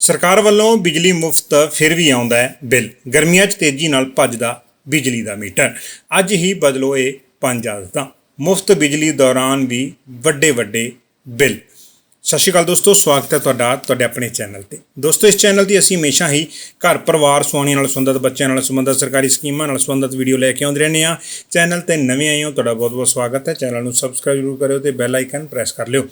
ਸਰਕਾਰ ਵੱਲੋਂ ਬਿਜਲੀ ਮੁਫਤ ਫਿਰ ਵੀ ਆਉਂਦਾ ਹੈ ਬਿੱਲ। ਗਰਮੀਆਂ 'ਚ ਤੇਜ਼ੀ ਨਾਲ ਭੱਜਦਾ ਬਿਜਲੀ ਦਾ ਮੀਟਰ। ਅੱਜ ਹੀ ਬਦਲੋ ਇਹ ਪੰਜ ਆਦਤਾਂ। ਮੁਫਤ ਬਿਜਲੀ ਦੌਰਾਨ ਵੀ ਵੱਡੇ ਵੱਡੇ ਬਿੱਲ। ਸਤਿ ਸ਼੍ਰੀ ਅਕਾਲ ਦੋਸਤੋ, ਸਵਾਗਤ ਹੈ ਤੁਹਾਡਾ, ਤੁਹਾਡੇ ਆਪਣੇ ਚੈਨਲ ਤੇ। ਦੋਸਤੋ, ਇਸ ਚੈਨਲ ਦੀ ਅਸੀਂ ਹਮੇਸ਼ਾ ਹੀ ਘਰ ਪਰਿਵਾਰ ਸੁਆਣੀ ਨਾਲ ਸੰਬੰਧਿਤ, ਬੱਚਿਆਂ ਨਾਲ ਸੰਬੰਧਿਤ, ਸਰਕਾਰੀ ਸਕੀਮਾਂ ਨਾਲ ਸੰਬੰਧਿਤ ਵੀਡੀਓ ਲੈ ਕੇ ਆਉਂਦੇ ਰਹਿੰਦੇ ਆ ਚੈਨਲ ਤੇ ਨਵੇਂ ਆਏ ਹੋ, ਤੁਹਾਡਾ ਬਹੁਤ ਬਹੁਤ ਸਵਾਗਤ ਹੈ। ਚੈਨਲ ਨੂੰ ਸਬਸਕ੍ਰਾਈਬ ਜ਼ਰੂਰ ਕਰਿਓ ਤੇ ਬੈਲ ਆਈਕਨ ਪ੍ਰੈਸ ਕਰ ਲਿਓ।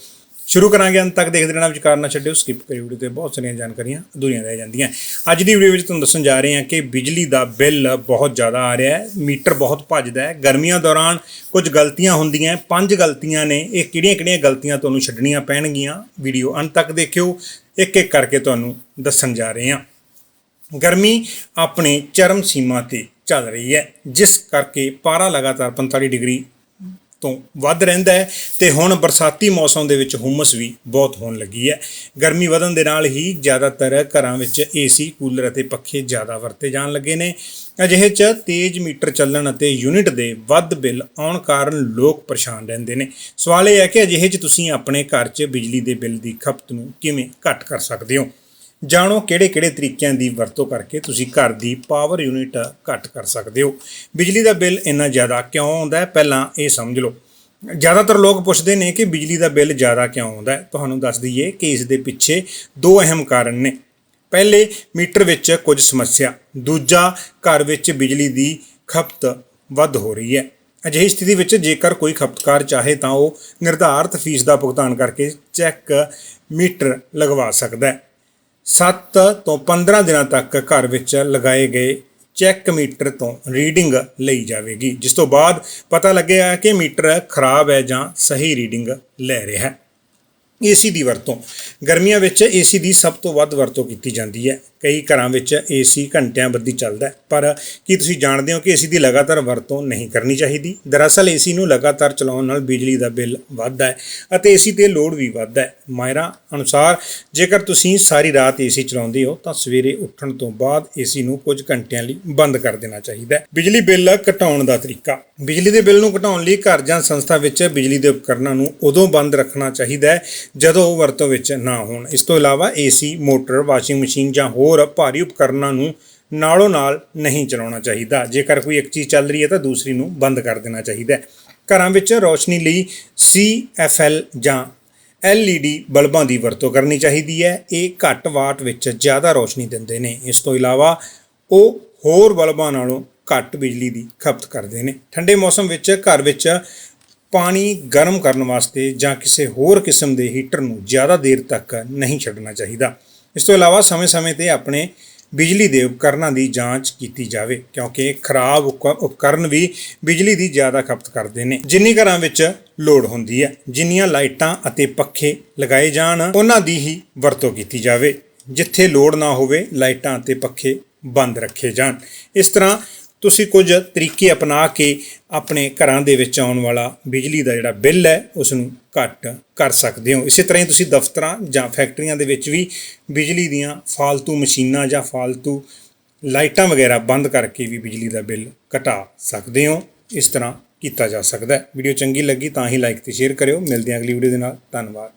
ਸ਼ੁਰੂ ਕਰਾਂਗੇ ਅੰਤ ਤੱਕ ਦੇਖਦੇ ਰਹਿਣਾ ਵਿਚਾਰ ਨਾ ਛੱਡਿਓ ਸਕਿਪ ਕਰਿਓ ਵੀਡੀਓ ਤੇ ਬਹੁਤ ਸਾਰੀਆਂ ਜਾਣਕਾਰੀਆਂ ਅਧੂਰੀਆਂ ਰਹਿ ਜਾਂਦੀਆਂ। ਅੱਜ ਦੀ ਵੀਡੀਓ ਵਿੱਚ ਤੁਹਾਨੂੰ ਦੱਸਣ ਜਾ ਰਹੇ ਹਾਂ ਕਿ ਬਿਜਲੀ ਦਾ ਬਿੱਲ ਬਹੁਤ ਜ਼ਿਆਦਾ ਆ ਰਿਹਾ ਹੈ, ਮੀਟਰ ਬਹੁਤ ਭੱਜਦਾ ਹੈ। ਗਰਮੀਆਂ ਦੌਰਾਨ ਕੁਝ ਗਲਤੀਆਂ ਹੁੰਦੀਆਂ ਪੰਜ ਗਲਤੀਆਂ ਨੇ, ਇਹ ਕਿਹੜੀਆਂ-ਕਿਹੜੀਆਂ ਗਲਤੀਆਂ ਤੁਹਾਨੂੰ ਛੱਡਣੀਆਂ ਪੈਣਗੀਆਂ? ਵੀਡੀਓ ਅੰਤ ਤੱਕ ਦੇਖਿਓ ਇੱਕ ਇੱਕ ਕਰਕੇ ਤੁਹਾਨੂੰ ਦੱਸਣ ਜਾ ਰਹੇ ਹਾਂ। ਗਰਮੀ ਆਪਣੇ ਚਰਮ ਸੀਮਾ ਤੇ ਚੱਲ ਰਹੀ ਹੈ, ਜਿਸ ਕਰਕੇ ਪਾਰਾ ਲਗਾਤਾਰ 45 ਡਿਗਰੀ ਤੋਂ ਵੱਧ ਰਹਿੰਦਾ ਹੈ ਤੇ ਹੁਣ ਬਰਸਾਤੀ ਮੌਸਮ ਦੇ ਵਿੱਚ ਹੁਮਸ ਵੀ ਬਹੁਤ ਹੋਣ ਲੱਗੀ ਹੈ। ਗਰਮੀ ਵਧਣ ਦੇ ਨਾਲ ਹੀ ਜ਼ਿਆਦਾਤਰ ਘਰਾਂ ਵਿੱਚ ਏਸੀ ਕੂਲਰ ਅਤੇ ਪੱਖੇ ਜ਼ਿਆਦਾ ਵਰਤੇ ਜਾਣ ਲੱਗੇ ਨੇ। ਅਜਿਹੇ 'ਚ ਤੇਜ਼ ਮੀਟਰ ਚੱਲਣ ਅਤੇ ਯੂਨਿਟ ਦੇ ਵੱਧ ਬਿੱਲ ਆਉਣ ਕਾਰਨ ਲੋਕ ਪਰੇਸ਼ਾਨ ਰਹਿੰਦੇ ਨੇ। ਸਵਾਲ ਇਹ ਹੈ ਕਿ ਅਜਿਹੇ 'ਚ ਤੁਸੀਂ ਆਪਣੇ ਘਰ 'ਚ ਬਿਜਲੀ ਦੇ ਬਿੱਲ ਦੀ ਖਪਤ ਨੂੰ ਕਿਵੇਂ ਘੱਟ ਕਰ ਸਕਦੇ ਹੋ? ਜਾਣੋ ਕਿਹੜੇ-ਕਿਹੜੇ ਤਰੀਕਿਆਂ ਦੀ ਵਰਤੋਂ ਕਰਕੇ ਤੁਸੀਂ ਘਰ ਦੀ ਪਾਵਰ ਯੂਨਿਟ ਘੱਟ ਕਰ ਸਕਦੇ ਹੋ। ਬਿਜਲੀ ਦਾ ਬਿੱਲ ਇੰਨਾ ਜ਼ਿਆਦਾ ਕਿਉਂ ਆਉਂਦਾ ਹੈ? ਪਹਿਲਾਂ ਇਹ ਸਮਝ ਲਓ। ਜ਼ਿਆਦਾਤਰ ਲੋਕ ਪੁੱਛਦੇ ਨੇ ਕਿ ਬਿਜਲੀ ਦਾ ਬਿੱਲ ਜ਼ਿਆਦਾ ਕਿਉਂ ਆਉਂਦਾ ਹੈ? ਤੁਹਾਨੂੰ ਦੱਸ ਦਈਏ ਕਿ ਇਸ ਦੇ ਪਿੱਛੇ ਦੋ ਅਹਿਮ ਕਾਰਨ ਨੇ। ਪਹਿਲੇ, ਮੀਟਰ ਵਿੱਚ ਕੁਝ ਸਮੱਸਿਆ। ਦੂਜਾ, ਘਰ ਵਿੱਚ ਬਿਜਲੀ ਦੀ ਖਪਤ ਵੱਧ ਹੋ ਰਹੀ ਹੈ। ਅਜਿਹੀ ਸਥਿਤੀ ਵਿੱਚ ਜੇਕਰ ਕੋਈ ਖਪਤਕਾਰ ਚਾਹੇ ਤਾਂ ਉਹ ਨਿਰਧਾਰਤ ਫੀਸ ਦਾ ਭੁਗਤਾਨ ਕਰਕੇ ਚੈੱਕ ਮੀਟਰ ਲਗਵਾ ਸਕਦਾ ਹੈ। 7 ਤੋਂ 15 ਦਿਨਾਂ ਤੱਕ ਘਰ ਵਿੱਚ ਲਗਾਏ ਗਏ ਚੈੱਕ ਮੀਟਰ ਤੋਂ ਰੀਡਿੰਗ ਲਈ ਜਾਵੇਗੀ, ਜਿਸ ਤੋਂ ਬਾਅਦ ਪਤਾ ਲੱਗੇਗਾ ਕਿ ਮੀਟਰ ਖਰਾਬ ਹੈ ਜਾਂ ਸਹੀ ਰੀਡਿੰਗ ਲੈ ਰਿਹਾ ਹੈ। ਏਸੀ ਦੀ ਵਰਤੋਂ। ਗਰਮੀਆਂ ਵਿੱਚ ਏਸੀ ਦੀ ਸਭ ਤੋਂ ਵੱਧ ਵਰਤੋਂ ਕੀਤੀ ਜਾਂਦੀ ਹੈ। ਕਈ ਘਰਾਂ ਵਿੱਚ ਏਸੀ ਘੰਟਿਆਂ ਬੱਧੀ ਚੱਲਦਾ ਪਰ ਕੀ ਤੁਸੀਂ ਜਾਣਦੇ ਹੋ ਕਿ ਏਸੀ ਦੀ ਲਗਾਤਾਰ ਵਰਤੋਂ ਨਹੀਂ ਕਰਨੀ ਚਾਹੀਦੀ? ਦਰਅਸਲ ਏਸੀ ਨੂੰ ਲਗਾਤਾਰ ਚਲਾਉਣ ਨਾਲ ਬਿਜਲੀ ਦਾ ਬਿੱਲ ਵੱਧਦਾ ਹੈ ਅਤੇ ਏਸੀ ਤੇ ਲੋਡ ਵੀ ਵੱਧਦਾ ਹੈ। ਮਾਇਰਾ ਅਨੁਸਾਰ, ਜੇਕਰ ਤੁਸੀਂ ਸਾਰੀ ਰਾਤ ਏਸੀ ਚਲਾਉਂਦੇ ਹੋ, ਤਾਂ ਸਵੇਰੇ ਉੱਠਣ ਤੋਂ ਬਾਅਦ ਏਸੀ ਨੂੰ ਕੁਝ ਘੰਟਿਆਂ ਲਈ ਬੰਦ ਕਰ ਦੇਣਾ ਚਾਹੀਦਾ ਹੈ। ਬਿਜਲੀ ਬਿੱਲ ਘਟਾਉਣ ਦਾ ਤਰੀਕਾ। ਬਿਜਲੀ ਦੇ ਬਿੱਲ ਨੂੰ ਘਟਾਉਣ ਲਈ ਘਰ ਜਾਂ ਸੰਸਥਾ ਵਿੱਚ ਬਿਜਲੀ ਦੇ ਉਪਕਰਨਾਂ ਨੂੰ ਉਦੋਂ ਬੰਦ ਰੱਖਣਾ ਚਾਹੀਦਾ ਹੈ ਜਦੋਂ ਉਹ ਵਰਤੋਂ ਵਿੱਚ ਨਾ ਹੋਣ। ਇਸ ਤੋਂ ਇਲਾਵਾ ਏਸੀ, ਮੋਟਰ, ਵਾਸ਼ਿੰਗ ਮਸ਼ੀਨ ਜਾਂ ਹੋਰ ਭਾਰੀ ਉਪਕਰਨਾਂ ਨੂੰ ਨਾਲੋਂ ਨਾਲ ਨਹੀਂ ਚਲਾਉਣਾ ਚਾਹੀਦਾ। ਜੇਕਰ ਕੋਈ ਇੱਕ ਚੀਜ਼ ਚੱਲ ਰਹੀ ਹੈ ਤਾਂ ਦੂਸਰੀ ਨੂੰ ਬੰਦ ਕਰ ਦੇਣਾ ਚਾਹੀਦਾ ਘਰਾਂ ਵਿੱਚ ਰੋਸ਼ਨੀ ਲਈ CFL ਜਾਂ LED ਬਲਬਾਂ ਦੀ ਵਰਤੋਂ ਕਰਨੀ ਚਾਹੀਦੀ ਹੈ। ਇਹ ਘੱਟ ਵਾਟ ਵਿੱਚ ਜ਼ਿਆਦਾ ਰੋਸ਼ਨੀ ਦਿੰਦੇ ਨੇ। ਇਸ ਤੋਂ ਇਲਾਵਾ ਉਹ ਹੋਰ ਬਲਬਾਂ ਨਾਲੋਂ ਘੱਟ ਬਿਜਲੀ ਦੀ ਖਪਤ ਕਰਦੇ ਨੇ। ਠੰਡੇ ਮੌਸਮ ਵਿੱਚ ਘਰ ਵਿੱਚ ਪਾਣੀ ਗਰਮ ਕਰਨ ਵਾਸਤੇ ਜਾਂ ਕਿਸੇ ਹੋਰ ਕਿਸਮ ਦੇ ਹੀਟਰ ਨੂੰ ਜ਼ਿਆਦਾ ਦੇਰ ਤੱਕ ਨਹੀਂ ਛੱਡਣਾ ਚਾਹੀਦਾ। ਇਸ ਤੋਂ ਇਲਾਵਾ ਸਮੇਂ-ਸਮੇਂ ਤੇ ਆਪਣੇ ਬਿਜਲੀ ਦੇ ਉਪਕਰਨਾਂ ਦੀ ਜਾਂਚ ਕੀਤੀ ਜਾਵੇ, ਕਿਉਂਕਿ ਖਰਾਬ ਉਪ- ਉਪਕਰਨ ਵੀ ਬਿਜਲੀ ਦੀ ਜ਼ਿਆਦਾ ਖਪਤ ਕਰਦੇ ਨੇ। ਜਿੰਨੀ ਘਰਾਂ ਵਿੱਚ ਲੋੜ ਹੁੰਦੀ ਹੈ, ਜਿੰਨੀਆਂ ਲਾਈਟਾਂ ਅਤੇ ਪੱਖੇ ਲਗਾਏ ਜਾਣ, ਉਹਨਾਂ ਦੀ ਹੀ ਵਰਤੋਂ ਕੀਤੀ ਜਾਵੇ। ਜਿੱਥੇ ਲੋੜ ਨਾ ਹੋਵੇ, ਲਾਈਟਾਂ ਅਤੇ ਪੱਖੇ ਬੰਦ ਰੱਖੇ ਜਾਣ। ਇਸ ਤਰ੍ਹਾਂ ਤੁਸੀਂ ਕੁਝ ਤਰੀਕੇ ਅਪਣਾ ਕੇ ਆਪਣੇ ਘਰਾਂ ਦੇ ਵਿੱਚ ਆਉਣ ਵਾਲਾ ਬਿਜਲੀ ਦਾ ਜਿਹੜਾ ਬਿੱਲ ਹੈ ਉਸ ਨੂੰ ਘੱਟ ਕਰ ਸਕਦੇ ਹੋ। ਇਸੇ ਤਰ੍ਹਾਂ ਹੀ ਤੁਸੀਂ ਦਫ਼ਤਰਾਂ ਜਾਂ ਫੈਕਟਰੀਆਂ ਦੇ ਵਿੱਚ ਵੀ ਬਿਜਲੀ ਦੀਆਂ ਫਾਲਤੂ ਮਸ਼ੀਨਾਂ ਜਾਂ ਫਾਲਤੂ ਲਾਈਟਾਂ ਵਗੈਰਾ ਬੰਦ ਕਰਕੇ ਵੀ ਬਿਜਲੀ ਦਾ ਬਿੱਲ ਘਟਾ ਸਕਦੇ ਹੋ। ਇਸ ਤਰ੍ਹਾਂ ਕੀਤਾ ਜਾ ਸਕਦਾ ਹੈ। ਵੀਡੀਓ ਚੰਗੀ ਲੱਗੀ ਤਾਂ ਹੀ ਲਾਈਕ ਤੇ ਸ਼ੇਅਰ ਕਰਿਓ। ਮਿਲਦੇ ਹਾਂ ਅਗਲੀ ਵੀਡੀਓ ਦੇ ਨਾਲ। ਧੰਨਵਾਦ।